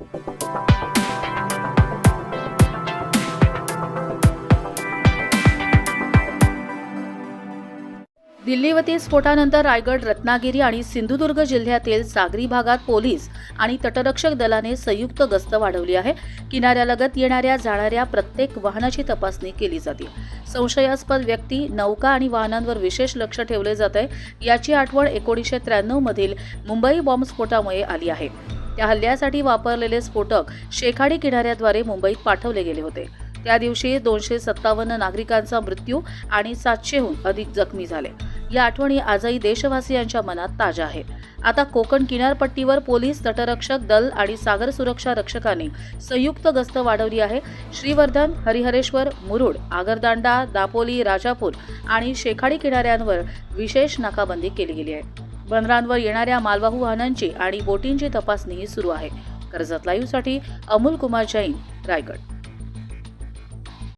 दिल्लीवती स्फोटानंतर रायगड रत्नागिरी आणि सिंधुदुर्ग जिल्ह्यातील सागरी भागात पोलीस आणि तटरक्षक दलाने संयुक्त गस्त वाढवली आहे. किनाऱ्यालगत येणाऱ्या जाणाऱ्या प्रत्येक वाहनाची तपासणी केली जाते. संशयास्पद व्यक्ती नौका आणि वाहनांवर विशेष लक्ष ठेवले जात आहे. याची आठवण एकोणीसशे त्र्याण्णव मधील मुंबई बॉम्बस्फोटामुळे आली आहे. त्या हल्ल्यासाठी वापरलेले स्फोटक शेखाडी किनाऱ्याद्वारे मुंबईत पाठवले गेले होते. त्या दिवशी दोनशे सत्तावन्न नागरिकांचा मृत्यू आणि सातशेहून अधिक जखमी झाले. या आठवणी आजही देशवासियांच्या मनात ताज्या आहेत आता कोकण किनारपट्टीवर पोलीस तटरक्षक दल आणि सागर सुरक्षा रक्षकांनी संयुक्त गस्त वाढवली आहे. श्रीवर्धन हरिहरेश्वर मुरुड आगरदांडा दापोली राजापूर आणि शेखाडी किनाऱ्यांवर विशेष नाकाबंदी केली गेली आहे. बंदरांवर येणाऱ्या मालवाहू वाहनांची आणि बोटींची तपासणीही सुरू आहे. कर्जत लाईव्हसाठी अमोल कुमार जैन रायगड.